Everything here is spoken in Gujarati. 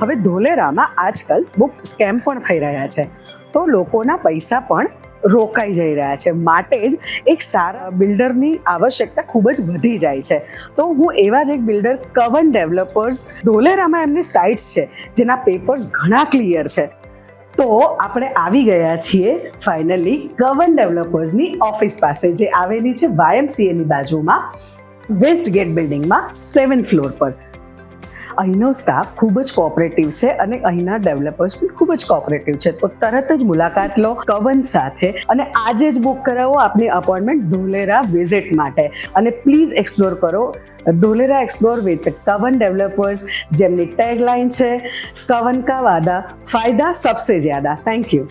હવે ધોલેરામાં આજકાલ બહુ સ્કેમ પણ થઈ રહ્યા છે. તો લોકોના પૈસા પણ રોકાઈ જઈ રહ્યા છે. માટે જ એક સારા બિલ્ડરની આવશ્યકતા ખૂબ જ વધી જાય છે. તો હું એવા જ એક બિલ્ડર, કવન ડેવલપર્સ, ધોલેરામાં એમની સાઇટ્સ છે, જેના પેપર્સ ઘણા ક્લિયર છે. તો આપણે આવી ગયા છીએ ફાઇનલી કવન ડેવલપર્સની ઓફિસ પાસે, જે આવેલી છે વાયએમસીએની બાજુમાં, વેસ્ટ ગેટ બિલ્ડિંગમાં સેવન ફ્લોર પર. અહીંનો સ્ટાફ ખૂબ જ કોઓપરેટિવ છે અને અહીંના ડેવલપર્સ પણ ખૂબ જ કોઓપરેટિવ છે. તો તરત જ મુલાકાત લો કવન સાથે અને આજે જ બુક કરાવો આપની અપોઇન્ટમેન્ટ ધોલેરા વિઝિટ માટે. અને પ્લીઝ એક્સપ્લોર કરો Dholera explore with Kavan developers જેમની ટેગલાઇન છે કવન કા વાદા ફાયદા સબસે જ્યાદા. Thank you